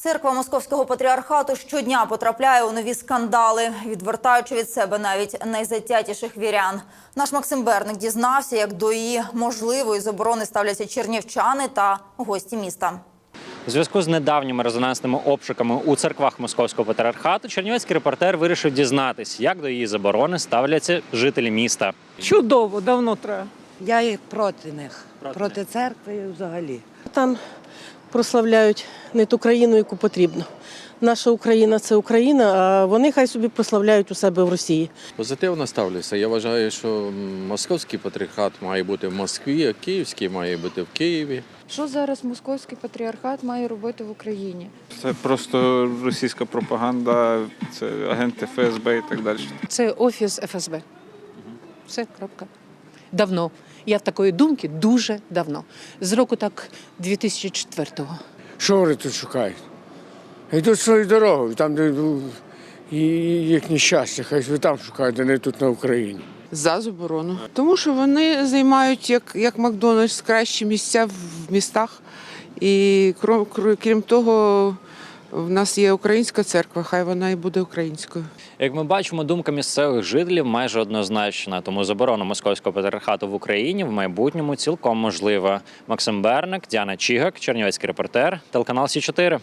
Церква Московського патріархату щодня потрапляє у нові скандали, відвертаючи від себе навіть найзатятіших вірян. Наш Максим Берник дізнався, як до її можливої заборони ставляться чернівчани та гості міста. У зв'язку з недавніми резонансними обшуками у церквах московського патріархату чернівецький репортер вирішив дізнатись, як до її заборони ставляться жителі міста. Чудово, давно треба. Я їх проти них, Проти проти, церкви і взагалі. Там прославляють не ту країну, яку потрібно. Наша Україна це Україна, а вони хай собі прославляють у себе в Росії. Позитивно ставлюся. Я вважаю, що московський патріархат має бути в Москві, а київський має бути в Києві. Що зараз московський патріархат має робити в Україні? Це просто російська пропаганда, це агенти ФСБ і так далі. Це офіс ФСБ. Все, крапка. Давно. Я такої думки дуже давно. З року так 2004-го. Що вони тут шукають? Йдуть свою дорогу, там, де ну, їхнє щастя, хай ви там шукають, а не тут на Україні. За заборону. Тому що вони займають як, як Макдональдс кращі місця в містах. І крім, крім того, в нас є українська церква, хай вона і буде українською. Як ми бачимо, думка місцевих жителів майже однозначна, тому заборона московського патріархату в Україні в майбутньому цілком можлива. Максим Берник, Діана Чігак, Чернівецький репортер, телеканал Сі 4